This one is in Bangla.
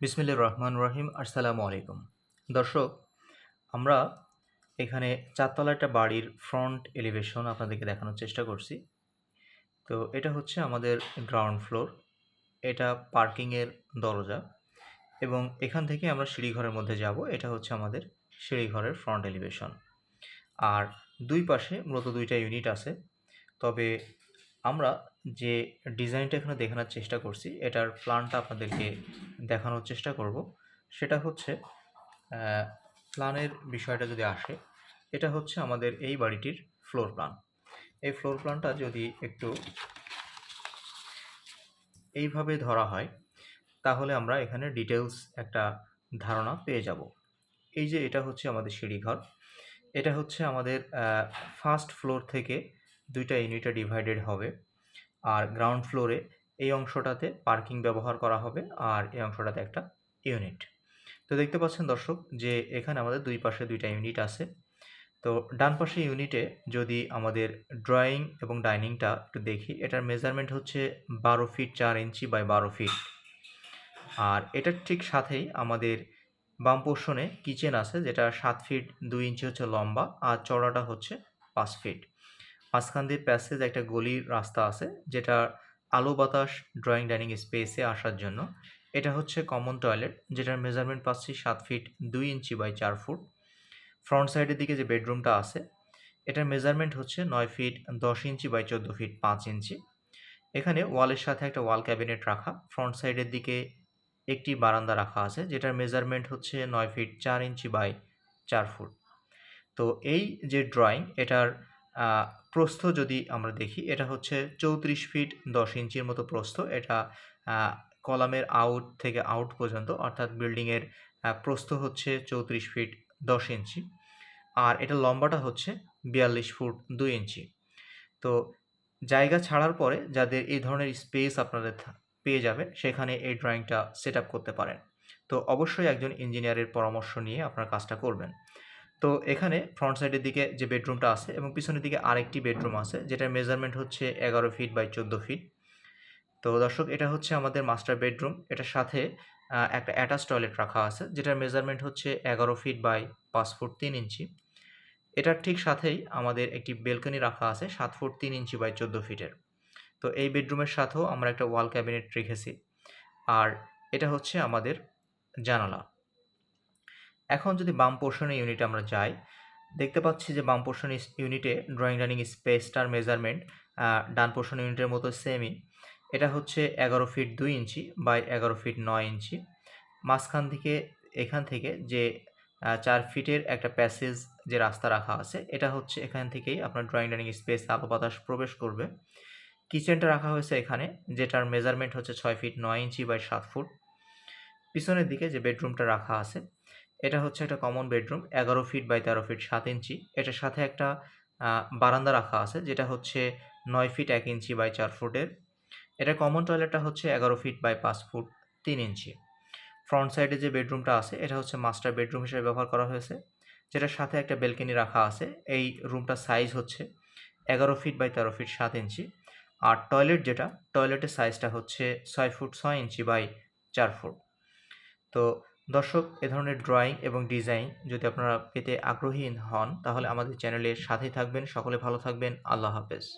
বিসমিল্লাহির রহমান রহিম, আসসালামু আলাইকুম। দর্শক, আমরা এখানে চারতলা একটা বাড়ির ফ্রন্ট এলিভেশন আপনাদেরকে দেখানোর চেষ্টা করছি। তো এটা হচ্ছে আমাদের গ্রাউন্ড ফ্লোর এটা পার্কিংয়ের দরজা এবং এখান থেকে আমরা সিঁড়িঘরের মধ্যে যাব, এটা হচ্ছে আমাদের সিঁড়িঘরের ফ্রন্ট এলিভেশন আর দুই পাশে মূলত দুইটা ইউনিট আছে, তবে আমরা যে ডিজাইনটা এখানে দেখানোর চেষ্টা করছি, এটার প্ল্যানটা আপনাদেরকে দেখানোর চেষ্টা করব। সেটা হচ্ছে প্ল্যানের বিষয়টা যদি আসে, এটা হচ্ছে আমাদের এই বাড়িটির ফ্লোর প্ল্যান এই ফ্লোর প্ল্যানটা যদি একটু এইভাবে ধরা হয়, তাহলে আমরা এখানে ডিটেলস একটা ধারণা পেয়ে যাব। এই যে এটা হচ্ছে আমাদের সিঁড়িঘর, এটা হচ্ছে আমাদের ফার্স্ট ফ্লোর থেকে দুইটা ইউনিটে ডিভাইডেড হবে। আর গ্রাউন্ড ফ্লোরে এই অংশটাতে পার্কিং ব্যবহার করা হবে আর এই অংশটাতে একটা ইউনিট তো দেখতে পাচ্ছেন দর্শক যে এখানে আমাদের দুই পাশে দুইটা ইউনিট আছে। তো ডান পাশে ইউনিটে যদি আমাদের ড্রয়িং এবং ডাইনিংটা একটু দেখি, এটার মেজারমেন্ট হচ্ছে বারো ফিট চার ইঞ্চি বাই বারো ফিট আর এটার ঠিক সাথেই আমাদের বাম পোর্শনে কিচেন আছে, যেটা সাত ফিট দুই ইঞ্চি হচ্ছে লম্বা আর চড়াটা হচ্ছে পাঁচ ফিট মাঝখান দিয়ে প্যাসেজ একটা গলির রাস্তা আছে, যেটা আলো বাতাস ড্রয়িং ডাইনিং স্পেসে আসার জন্য। এটা হচ্ছে কমন টয়লেট যেটার মেজারমেন্ট পাচ্ছি সাত ফিট দুই ইঞ্চি বাই চার ফুট। ফ্রন্ট সাইডের দিকে যে বেডরুমটা আছে, এটার মেজারমেন্ট হচ্ছে নয় ফিট দশ ইঞ্চি বাই চোদ্দ ফিট পাঁচ ইঞ্চি। এখানে ওয়ালের সাথে একটা ওয়াল ক্যাবিনেট রাখা ফ্রন্ট সাইডের দিকে একটি বারান্দা রাখা আছে, যেটার মেজারমেন্ট হচ্ছে নয় ফিট চার ইঞ্চি বাই চার ফুট। তো এই যে ড্রয়িং এটার প্রস্থ যদি আমরা দেখি, এটা হচ্ছে চৌত্রিশ ফিট দশ ইঞ্চির মতো প্রস্থ। এটা কলামের আউট থেকে আউট পর্যন্ত, অর্থাৎ বিল্ডিংয়ের প্রস্থ হচ্ছে চৌত্রিশ ফিট দশ ইঞ্চি। আর এটা লম্বাটা হচ্ছে বিয়াল্লিশ ফুট দুই ইঞ্চি। তো জায়গা ছাড়ার পরে যাদের এই ধরনের স্পেস আপনাদের পেয়ে যাবেন, সেখানে এই ড্রয়িংটা সেট করতে পারেন। তো অবশ্যই একজন ইঞ্জিনিয়ারের পরামর্শ নিয়ে আপনার কাজটা করবেন। তো এখানে ফ্রন্ট সাইডের দিকে যে বেডরুমটা আছে এবং পিছনের দিকে আরেকটি বেডরুম আছে, যেটার মেজারমেন্ট হচ্ছে এগারো ফিট বাই চোদ্দ ফিট তো দর্শক, এটা হচ্ছে আমাদের মাস্টার বেডরুম এটার সাথে একটা অ্যাটাচ টয়লেট রাখা আছে, যেটার মেজারমেন্ট হচ্ছে এগারো ফিট বাই পাঁচ ফুট তিন ইঞ্চি। এটার ঠিক সাথেই আমাদের একটি বেলকনি রাখা আছে, সাত ফুট তিন ইঞ্চি বাই চোদ্দ ফিটের তো এই বেডরুমের সাথেও আমরা একটা ওয়াল ক্যাবিনেট রেখেছি। আর এটা হচ্ছে আমাদের জানালা। এখন যদি বাম পোর্শনের ইউনিটে আমরা যাই, দেখতে পাচ্ছি যে বাম পোর্শন ইউনিটে ড্রয়িং রানিং স্পেসটার মেজারমেন্ট ডান পোর্শন ইউনিটের মতো সেমই এটা হচ্ছে এগারো ফিট দুই ইঞ্চি বাই এগারো ফিট নয় ইঞ্চি। মাঝখান থেকে, এখান থেকে যে চার ফিটের একটা প্যাসেজ যে রাস্তা রাখা আছে, এটা হচ্ছে এখান থেকেই আপনার ড্রয়িং ডাইনিং স্পেস আলো বাতাস প্রবেশ করবে। কিচেনটা রাখা হয়েছে এখানে, যেটার মেজারমেন্ট হচ্ছে ছয় ফিট নয় ইঞ্চি বাই সাত ফুট পিছনের দিকে যে বেডরুমটা রাখা আছে এটা হচ্ছে একটা কমন বেডরুম এগারো ফিট বাই তেরো ফিট সাত ইঞ্চি। এটার সাথে একটা বারান্দা রাখা আছে, যেটা হচ্ছে নয় ফিট এক ইঞ্চি বাই চার ফুটের। এটা কমন টয়লেটটা হচ্ছে এগারো ফিট বাই পাঁচ ফুট তিন ইঞ্চি। ফ্রন্ট সাইডে যে বেডরুমটা আছে, এটা হচ্ছে মাস্টার বেডরুম হিসেবে ব্যবহার করা হয়েছে। যেটার সাথে একটা বেলকনি রাখা আছে, এই রুমটার সাইজ হচ্ছে এগারো ফিট বাই তেরো ফিট সাত ইঞ্চি। আর টয়লেট যেটা টয়লেটের সাইজটা হচ্ছে ছয় ফুট ছয় ইঞ্চি বাই চার ফুট। তো দর্শক, এ ধরনের ড্রয়িং এবং ডিজাইন যদি আপনারা পেতে আগ্রহী হন, তাহলে আমাদের চ্যানেলের সাথে থাকবেন। সকলে ভালো থাকবেন। আল্লাহ হাফেজ।